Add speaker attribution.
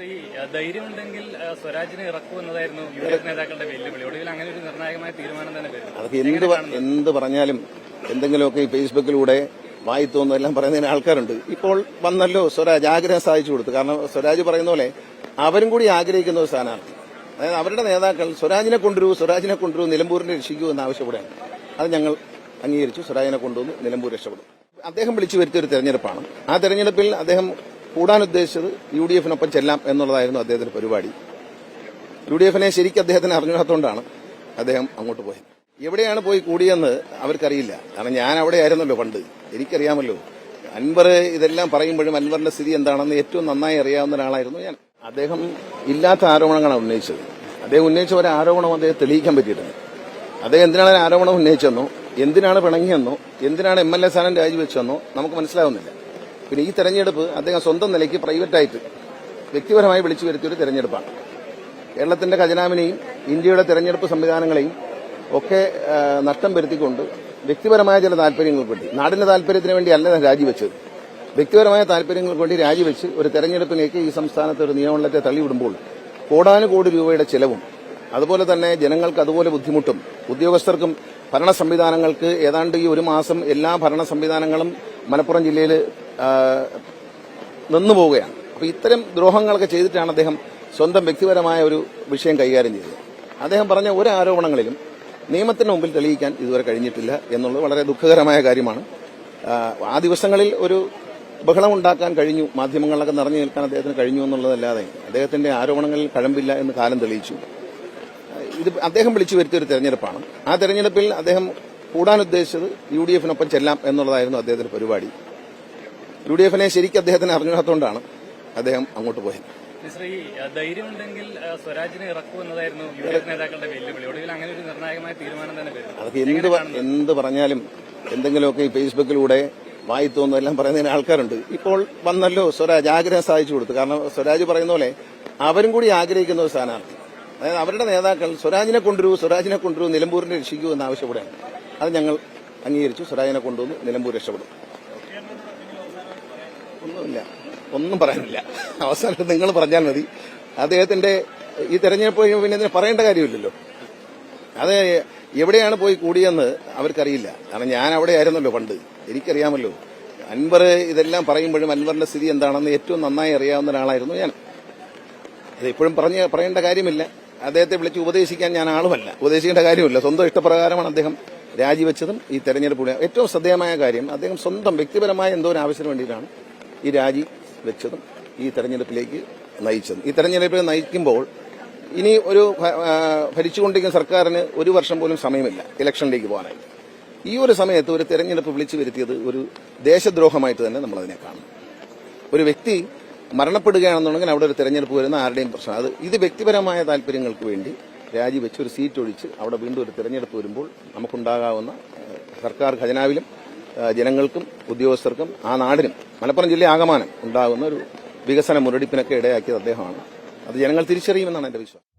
Speaker 1: ശ്രീ ധൈര്യമുണ്ടെങ്കിൽ സ്വരാജിനെ ഇറക്കുമെന്നതായിരുന്നു യു ഡി എഫ് നേതാക്കളുടെ വെല്ലുവിളി. ഒടുവിൽ അങ്ങനെ ഒരു നിർണായകമായ തീരുമാനം തന്നെ വരും
Speaker 2: എന്ത് എന്ത് പറഞ്ഞാലും എന്തെങ്കിലുമൊക്കെ ഈ ഫേസ്ബുക്കിലൂടെ വായി എല്ലാം പറയുന്നതിന് ആൾക്കാരുണ്ട്. ഇപ്പോൾ വന്നല്ലോ സ്വരാജ് ആഗ്രഹം സാധിച്ചു കൊടുത്തു. കാരണം സ്വരാജ് പറയുന്ന പോലെ അവരും കൂടി ആഗ്രഹിക്കുന്ന ഒരു സ്ഥാനാർത്ഥി. അതായത് അവരുടെ നേതാക്കൾ സ്വരാജിനെ കൊണ്ടുവരൂ സ്വരാജിനെ കൊണ്ടുവരൂ നിലമ്പൂരിനെ രക്ഷിക്കൂ എന്ന് ആവശ്യപ്പെടുകയാണ് അത് ഞങ്ങൾ അംഗീകരിച്ചു. സ്വരാജിനെ കൊണ്ടുവന്നു നിലമ്പൂർ രക്ഷപ്പെടും അദ്ദേഹം വിളിച്ചു വരുത്തിയ ഒരു തെരഞ്ഞെടുപ്പാണ്. ആ തെരഞ്ഞെടുപ്പിൽ അദ്ദേഹം കൂടാൻ ഉദ്ദേശിച്ചത് യു ഡി എഫിനൊപ്പം ചെല്ലാം എന്നുള്ളതായിരുന്നു അദ്ദേഹത്തിന്റെ പരിപാടി. യു ഡി എഫിനെ ശരിക്കും അദ്ദേഹത്തിന് അറിഞ്ഞാത്തോണ്ടാണ് അദ്ദേഹം അങ്ങോട്ട് പോയത്. എവിടെയാണ് പോയി കൂടിയെന്ന് അവർക്കറിയില്ല. കാരണം ഞാൻ അവിടെ ആയിരുന്നല്ലോ പണ്ട്. എനിക്കറിയാമല്ലോ. അൻവർ ഇതെല്ലാം പറയുമ്പോഴും അൻവറിന്റെ സ്ഥിതി എന്താണെന്ന് ഏറ്റവും നന്നായി അറിയാവുന്ന ഒരാളായിരുന്നു ഞാൻ. അദ്ദേഹം ഇല്ലാത്ത ആരോപണങ്ങളാണ് ഉന്നയിച്ചത്. അദ്ദേഹം ഉന്നയിച്ച ഒരു ആരോപണം അദ്ദേഹം തെളിയിക്കാൻ പറ്റിയിട്ടുണ്ട് അദ്ദേഹം എന്തിനാണ് ആരോപണം ഉന്നയിച്ചെന്നോ എന്തിനാണ് പിണങ്ങിയെന്നോ എന്തിനാണ് എം എൽ എ സ്ഥാനം രാജിവെച്ചെന്നോ നമുക്ക് മനസ്സിലാവുന്നില്ല. പിന്നെ ഈ തെരഞ്ഞെടുപ്പ് അദ്ദേഹം സ്വന്തം നിലയ്ക്ക് പ്രൈവറ്റായിട്ട് വ്യക്തിപരമായി വിളിച്ചു വരുത്തിയൊരു തെരഞ്ഞെടുപ്പാണ്. കേരളത്തിന്റെ ഖജനാവിനെയും ഇന്ത്യയുടെ തെരഞ്ഞെടുപ്പ് സംവിധാനങ്ങളെയും ഒക്കെ നഷ്ടം വരുത്തിക്കൊണ്ട് വ്യക്തിപരമായ ചില താല്പര്യങ്ങൾക്ക് വേണ്ടി നാടിന്റെ താല്പര്യത്തിന് വേണ്ടി അല്ല രാജിവെച്ചത്. വ്യക്തിപരമായ താല്പര്യങ്ങൾക്ക് വേണ്ടി രാജിവെച്ച് ഒരു തെരഞ്ഞെടുപ്പിലേക്ക് ഈ സംസ്ഥാനത്ത് ഒരു നിയമനത്തെ തള്ളിവിടുമ്പോൾ കോടാനുകോടി രൂപയുടെ ചെലവും അതുപോലെ തന്നെ ജനങ്ങൾക്ക് അതുപോലെ ബുദ്ധിമുട്ടും ഉദ്യോഗസ്ഥർക്കും ഭരണ സംവിധാനങ്ങൾക്ക് ഏതാണ്ട് ഈ ഒരു മാസം എല്ലാ ഭരണ സംവിധാനങ്ങളും മലപ്പുറം ജില്ലയിൽ നിന്നു പോവുകയാണ്. അപ്പോൾ ഇത്തരം ദ്രോഹങ്ങളൊക്കെ ചെയ്തിട്ടാണ് അദ്ദേഹം സ്വന്തം വ്യക്തിപരമായ ഒരു വിഷയം കൈകാര്യം ചെയ്തത്. അദ്ദേഹം പറഞ്ഞ ഒരു ആരോപണങ്ങളിലും നിയമത്തിന് മുമ്പിൽ തെളിയിക്കാൻ ഇതുവരെ കഴിഞ്ഞിട്ടില്ല എന്നുള്ളത് വളരെ ദുഃഖകരമായ കാര്യമാണ്. ആ, ദിവസങ്ങളിൽ ഒരു ബഹളമുണ്ടാക്കാൻ കഴിഞ്ഞു മാധ്യമങ്ങളിലൊക്കെ നിറഞ്ഞു നിൽക്കാൻ അദ്ദേഹത്തിന് കഴിഞ്ഞു എന്നുള്ളതല്ലാതെ അദ്ദേഹത്തിന്റെ ആരോപണങ്ങളിൽ കഴമ്പില്ല എന്ന് കാലം തെളിയിച്ചു. ഇത് അദ്ദേഹം വിളിച്ചു വരുത്തിയ ഒരു തെരഞ്ഞെടുപ്പാണ്. ആ തെരഞ്ഞെടുപ്പിൽ അദ്ദേഹം കൂടാൻ ഉദ്ദേശിച്ചത് യു ഡി എഫിനൊപ്പം ചെല്ലാം എന്നുള്ളതായിരുന്നു അദ്ദേഹത്തിന്റെ പരിപാടി. യു ഡി എഫിനെ ശരിക്കും അദ്ദേഹത്തിന് അറിഞ്ഞാത്തോണ്ടാണ് അദ്ദേഹം അങ്ങോട്ട് പോയത്.
Speaker 1: ധൈര്യമുണ്ടെങ്കിൽ സ്വരാജിനെ ഇറക്കുമെന്നതായിരുന്നു യു ഡി എഫ് നേതാക്കളുടെ വെല്ലുവിളി. ഒടുവിൽ അങ്ങനെ ഒരു നിർണായകമായ തീരുമാനം തന്നെ വരും
Speaker 2: അതൊക്കെ എന്ത് എന്ത് പറഞ്ഞാലും എന്തെങ്കിലുമൊക്കെ ഈ ഫേസ്ബുക്കിലൂടെ വായി എല്ലാം പറയുന്നതിന് ആൾക്കാരുണ്ട്. ഇപ്പോൾ വന്നല്ലോ സ്വരാജ് ആഗ്രഹം സാധിച്ചു കൊടുത്തു. കാരണം സ്വരാജ് പറയുന്ന പോലെ അവരും കൂടി ആഗ്രഹിക്കുന്ന ഒരു സ്ഥാനാർത്ഥി. അതായത് അവരുടെ നേതാക്കൾ സ്വരാജിനെ കൊണ്ടുവരൂ സ്വരാജിനെ കൊണ്ടുവരൂ നിലമ്പൂരിനെ രക്ഷിക്കൂ എന്ന് ആവശ്യപ്പെടുകയാണ്. അത് ഞങ്ങൾ അംഗീകരിച്ചു. സ്വരാജിനെ കൊണ്ടുവന്നു നിലമ്പൂർ രക്ഷപ്പെടും ഒന്നുമില്ല. ഒന്നും പറയാനില്ല. അവസാനം നിങ്ങൾ പറഞ്ഞാൽ മതി. അദ്ദേഹത്തിന്റെ ഈ തെരഞ്ഞെടുപ്പ് കഴിയുമ്പോൾ പിന്നെ ഇതിന് പറയേണ്ട കാര്യമില്ലല്ലോ. അത് എവിടെയാണ് പോയി കൂടിയെന്ന് അവർക്കറിയില്ല. കാരണം ഞാൻ അവിടെ ആയിരുന്നല്ലോ പണ്ട്. എനിക്കറിയാമല്ലോ. അൻവർ ഇതെല്ലാം പറയുമ്പോഴും അൻവറിന്റെ സ്ഥിതി എന്താണെന്ന് ഏറ്റവും നന്നായി അറിയാവുന്ന ഒരാളായിരുന്നു ഞാൻ. അത് ഇപ്പോഴും പറഞ്ഞ് പറയേണ്ട കാര്യമില്ല. അദ്ദേഹത്തെ വിളിച്ച് ഉപദേശിക്കാൻ ഞാൻ ആളുമല്ല. ഉപദേശിക്കേണ്ട കാര്യമില്ല. സ്വന്തം ഇഷ്ടപ്രകാരമാണ് അദ്ദേഹം രാജിവെച്ചതും ഈ തെരഞ്ഞെടുപ്പ് ഏറ്റവും ശ്രദ്ധേയമായ കാര്യം അദ്ദേഹം സ്വന്തം വ്യക്തിപരമായ എന്തോ ഒരു ആവശ്യത്തിന് വേണ്ടിയിട്ടാണ്. ഈ രാജി വെച്ചതും ഈ തെരഞ്ഞെടുപ്പിലേക്ക് നയിച്ചതും. ഈ തെരഞ്ഞെടുപ്പിൽ നയിക്കുമ്പോൾ ഇനി ഒരു ഭരിച്ചുകൊണ്ടിരിക്കുന്ന സർക്കാരിന് ഒരു വർഷം പോലും സമയമില്ല ഇലക്ഷനിലേക്ക് പോകാനായി ഈ ഒരു സമയത്ത് ഒരു തെരഞ്ഞെടുപ്പ് വിളിച്ചു വരുത്തിയത് ഒരു ദേശദ്രോഹമായിട്ട് തന്നെ നമ്മളതിനെ കാണും ഒരു വ്യക്തി മരണപ്പെടുകയാണെന്നുണ്ടെങ്കിൽ അവിടെ ഒരു തെരഞ്ഞെടുപ്പ് വരുന്ന ആരുടെയും പ്രശ്നം. അത് ഇത് വ്യക്തിപരമായ താല്പര്യങ്ങൾക്ക് വേണ്ടി രാജിവെച്ച് ഒരു സീറ്റ് ഒഴിച്ച് അവിടെ വീണ്ടും ഒരു തെരഞ്ഞെടുപ്പ് വരുമ്പോൾ നമുക്കുണ്ടാകാവുന്ന സർക്കാർ ഖജനാവിലും ജനങ്ങൾക്കും ഉദ്യോഗസ്ഥർക്കും ആ നാടിനും മലപ്പുറം ജില്ല ആകമാനം ഉണ്ടാകുന്ന ഒരു വികസന മുരടിപ്പിനൊക്കെ ഇടയാക്കിയത് അദ്ദേഹമാണ്. അത് ജനങ്ങൾ തിരിച്ചറിയുമെന്നാണ് എന്റെ വിശ്വാസം.